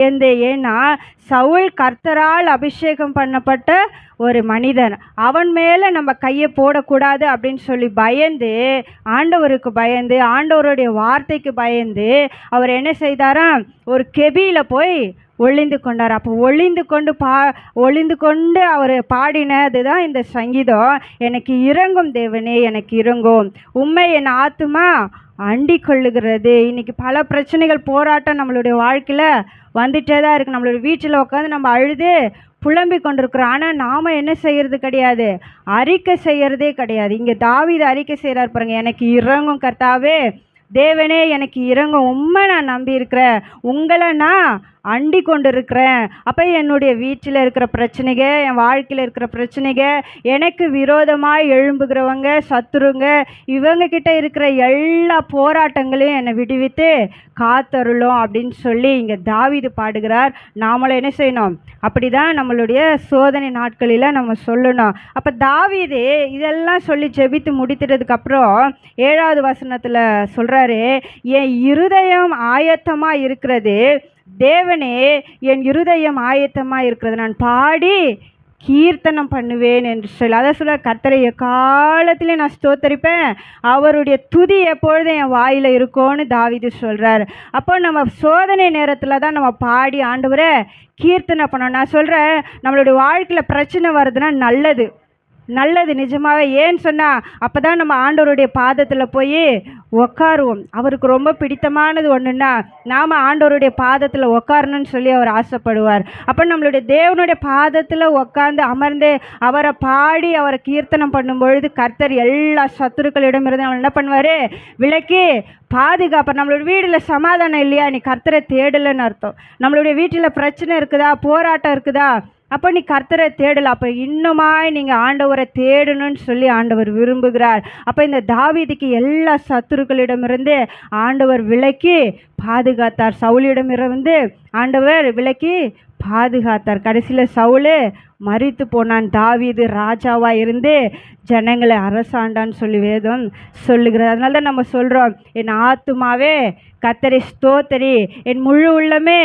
பயந்து ஏன்னா சவுல் கர்த்தரால் அபிஷேகம் பண்ணப்பட்ட ஒரு மனிதன். அவன் மேலே நம்ம கையை போடக்கூடாது அப்படின்னு சொல்லி பயந்து ஆண்டவருக்கு பயந்து ஆண்டவருடைய வார்த்தைக்கு பயந்து அவர் என்ன செய்தாராம் ஒரு கெபியில் போய் ஒளிந்து கொண்டார். அப்போ ஒளிந்து கொண்டு பா ஒளிந்து கொண்டு அவர் பாடினது தான் இந்த சங்கீதம். எனக்கு இறங்கும் தேவனே எனக்கு இறங்கும். உண்மை என் ஆத்துமா அண்டி கொள்ளுகிறது இன்றைக்கி பல பிரச்சனைகள் போராட்டம் நம்மளுடைய வாழ்க்கையில் வந்துட்டே தான் இருக்குது நம்மளுடைய வீட்டில் உட்காந்து நம்ம அழுது புலம்பி கொண்டிருக்கிறோம். ஆனால் நாம் என்ன செய்கிறது கிடையாது. அறிக்கை செய்கிறதே கிடையாது. இங்கே தாவித அறிக்கை செய்கிறார் பாருங்க. எனக்கு இறங்கும் கர்த்தாவே தேவனே எனக்கு இறங்கும் உண்மை நான் நம்பி இருக்கிறேன் உங்களை நான் அண்டி கொண்டு இருக்கிறேன் அப்போ என்னுடைய வீட்டில் இருக்கிற பிரச்சனைக என் வாழ்க்கையில் இருக்கிற பிரச்சனைக எனக்கு விரோதமாக எழும்புகிறவங்க சத்துருங்க இவங்க கிட்ட இருக்கிற எல்லா போராட்டங்களையும் என்னை விடுவித்து காத்தருளும் அப்படின்னு சொல்லி இங்கே தாவீது பாடுகிறார். நாமளும் என்ன செய்யணும்? அப்படி தான் நம்மளுடைய சோதனை நாட்களில் நம்ம சொல்லணும். அப்போ தாவிது இதெல்லாம் சொல்லி ஜெபித்து முடித்துட்டதுக்கு அப்புறம் ஏழாவது வசனத்தில் சொல்கிற சொல்கிறாரு என் இருதயம் ஆயத்தமாக இருக்கிறது. தேவனே என் இருதயம் ஆயத்தமாக இருக்கிறது. நான் பாடி கீர்த்தனம் பண்ணுவேன் என்று சொல்லி அதை சொல்ல கர்த்தரை காலத்திலே நான் ஸ்தோத்தரிப்பேன்? அவருடைய துதி எப்பொழுதும் என் வாயில் இருக்கும்னு தாவீது சொல்கிறார் அப்போ நம்ம சோதனை நேரத்தில் தான் நம்ம பாடி ஆண்டவரை கீர்த்தனை பண்ணணும். நான் சொல்கிறேன் நம்மளுடைய வாழ்க்கையில் பிரச்சனை வருதுன்னா நல்லது. நல்லது நிஜமாகவே ஏன்னு சொன்னால் அப்போ தான் நம்ம ஆண்டவருடைய பாதத்தில் போய் உக்காருவோம். அவருக்கு ரொம்ப பிடித்தமானது ஒன்றுன்னா நாம் ஆண்டவருடைய பாதத்தில் உக்காரணும்னு சொல்லி அவர் ஆசைப்படுவார். அப்போ நம்மளுடைய தேவனுடைய பாதத்தில் உட்காந்து அமர்ந்து அவரை பாடி அவரை கீர்த்தனம் பண்ணும் பொழுது கர்த்தர் எல்லா சத்துருக்களிடமிருந்து அவர் என்ன பண்ணுவார்? விலக்கி பாதுகாப்பு நம்மளோட வீட்டில் சமாதானம் இல்லையா? நீ கர்த்தரை தேடலைன்னு அர்த்தம். நம்மளுடைய வீட்டில் பிரச்சனை இருக்குதா? போராட்டம் இருக்குதா? அப்போ நீ கர்த்தரை தேடல. அப்போ இன்னுமாய் நீங்கள் ஆண்டவரை தேடணும்னு சொல்லி ஆண்டவர் விரும்புகிறார். அப்போ இந்த தாவீதுக்கு எல்லா சத்துருக்களிடமிருந்து ஆண்டவர் விலக்கி பாதுகாத்தார். சவுலிடமிருந்து ஆண்டவர் விலக்கி பாதுகாத்தார். கடைசியில் சவுலு மறித்து போனான். தாவீது ராஜாவாக இருந்து ஜனங்களை அரசாண்டான்னு சொல்லி வேதம் சொல்லுகிறது. அதனால தான் நம்ம சொல்கிறோம் என் ஆத்துமாவே கத்தரி ஸ்தோத்தரி. என் முழு உள்ளமே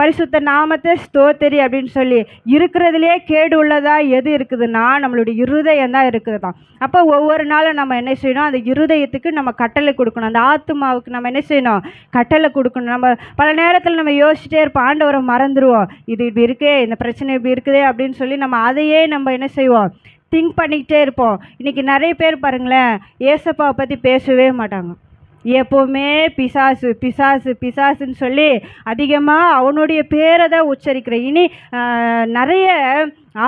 பரிசுத்த நாமத்தை ஸ்தோத்தரி அப்படின்னு சொல்லி இருக்கிறதுலே கேடு உள்ளதாக எது இருக்குதுன்னா நம்மளுடைய இருதயம் தான் இருக்குது தான் அப்போ ஒவ்வொரு நாளும் நம்ம என்ன செய்யணும்? அந்த இருதயத்துக்கு நம்ம கட்டளை கொடுக்கணும். அந்த ஆத்மாவுக்கு நம்ம என்ன செய்யணும்? கட்டளை கொடுக்கணும். நம்ம பல நேரத்தில் நம்ம யோசிச்சிட்டே இருப்போம். ஆண்டவரை மறந்துடுவோம் இது இப்படி இருக்கே இந்த பிரச்சனை இப்படி இருக்குதே அப்படின்னு சொல்லி நம்ம அதையே நம்ம என்ன செய்வோம்? திங்க் பண்ணிக்கிட்டே இருப்போம். இன்றைக்கி நிறைய பேர் பாருங்களேன் ஏசப்பாவை பற்றி பேசவே மாட்டாங்க. எப்போவுமே பிசாசு பிசாசு பிசாசுன்னு சொல்லி அதிகமாக அவனுடைய பேரை தான் உச்சரிக்கிறேன். இனி நிறைய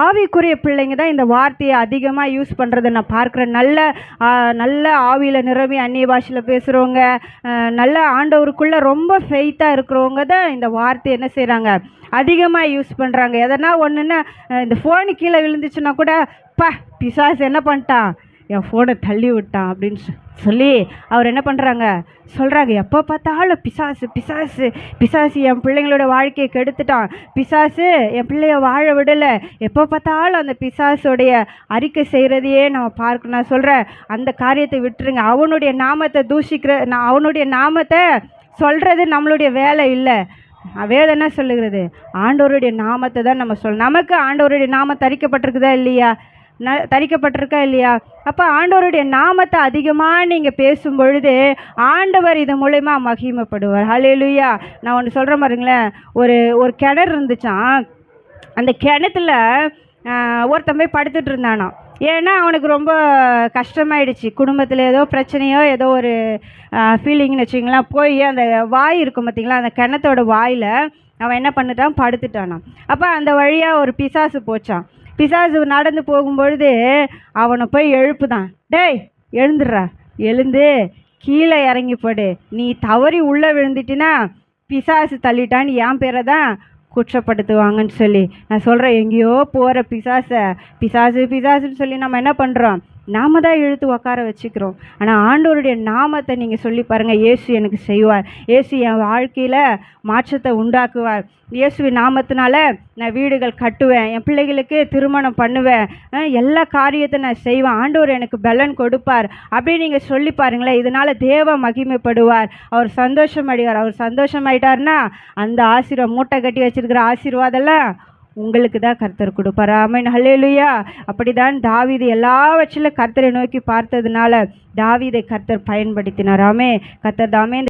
ஆவிக்குரிய பிள்ளைங்க தான் இந்த வார்த்தையை அதிகமாக யூஸ் பண்ணுறதை நான் பார்க்குறேன். நல்ல நல்ல ஆவியில் நிரம்பி அந்நிய பாஷையில் பேசுகிறவங்க நல்ல ஆண்டவருக்குள்ளே ரொம்ப ஃபெய்த்தாக இருக்கிறவங்க தான் இந்த வார்த்தையை என்ன செய்கிறாங்க அதிகமாக யூஸ் பண்ணுறாங்க எதனா ஒன்றுன்னா இந்த ஃபோனு கீழே விழுந்துச்சுன்னா கூட பா பிசாஸ் என்ன பண்ணிட்டான்? என் ஃபோனை தள்ளி விட்டான் அப்படின்னு சொ- சொல்லி அவர் என்ன பண்ணுறாங்க சொல்கிறாங்க எப்போ பார்த்தாலும் பிசாசு பிசாசு பிசாசு என் பிள்ளைங்களோட வாழ்க்கையை கெடுத்துட்டான். பிசாசு என் பிள்ளைய வாழ விடலை. எப்போ பார்த்தாலும் அந்த பிசாசுடைய அறிக்கை செய்கிறதையே நம்ம பார்க்கணும். நான் சொல்கிறேன் அந்த காரியத்தை விட்டுருங்க. அவனுடைய நாமத்தை தூஷிக்கிற நான் அவனுடைய நாமத்தை சொல்கிறது நம்மளுடைய வேலை இல்லை. வேதம் என்ன சொல்லுகிறது? ஆண்டவருடைய நாமத்தை தான் நம்ம சொல் நமக்கு ஆண்டவருடைய நாமம் தரிக்கப்பட்டிருக்குதா இல்லையா? ந தரிக்கப்பட்டிருக்கா இல்லையா? அப்போ ஆண்டவருடைய நாமத்தை அதிகமாக நீங்கள் பேசும் பொழுது ஆண்டவர் இது மூலயமா மகிமைப்படுவார். ஹalleluya நான் ஒன்று சொல்கிறேன் மாதிரிங்களேன் ஒரு ஒரு கிணறு இருந்துச்சான் அந்த கிணத்துல ஒருத்தன் போய் படுத்துட்டு இருந்தானா. ஏன்னா அவனுக்கு ரொம்ப கஷ்டமாயிடுச்சு. குடும்பத்தில் ஏதோ பிரச்சனையோ ஏதோ ஒரு ஃபீலிங்னு வச்சுங்களேன் போய் அந்த வாய் இருக்கும் பார்த்தீங்களா அந்த கிணத்தோட வாயில் அவன் என்ன பண்ணிட்டான்? படுத்துட்டானான் அப்போ அந்த வழியாக ஒரு பிசாசு போச்சான் பிசாசு நடந்து போகும்பொழுது அவனை போய் எழுப்புதான். டேய் எழுந்துடுறா. எழுந்து கீழே இறங்கி போடு. நீ தவறி உள்ளே விழுந்துட்டினா பிசாசு தள்ளிட்டான்னு என் பேரை தான் குற்றப்படுத்துவாங்கன்னு சொல்லி. நான் சொல்கிறேன் எங்கேயோ போகிற பிசாசை. பிசாசு பிசாசுன்னு சொல்லி நம்ம என்ன பண்ணுறோம் நாம தான் இழுத்து உட்கார வச்சுக்கிறோம். ஆனால் ஆண்டோருடைய நாமத்தை நீங்கள் சொல்லி பாருங்கள் இயேசு எனக்கு செய்வார். இயேசு என் வாழ்க்கையில் மாற்றத்தை உண்டாக்குவார். இயேசுவின் நாமத்தினால நான் வீடுகள் கட்டுவேன் என் பிள்ளைகளுக்கு திருமணம் பண்ணுவேன் எல்லா காரியத்தை நான் செய்வேன். ஆண்டவர் எனக்கு பலன் கொடுப்பார். அப்படி நீங்கள் சொல்லி பாருங்களேன் இதனால் தேவ மகிமைப்படுவார். அவர் சந்தோஷம் அடைவார் அவர் சந்தோஷமாயிட்டாருன்னால் அந்த ஆசீர்வாதம் மூட்டை கட்டி வச்சுருக்கிற ஆசீர்வாதம்லாம் உங்களுக்கு தான் கர்த்தர் கொடுப்பார். ஆமென். ஹல்லேலூயா அப்படிதான் தாவிது எல்லாவற்றிலும் கர்த்தரை நோக்கி பார்த்ததுனால தாவீதை கர்த்தர் பயன்படுத்தினார். ஆமே கர்த்தர் தாமே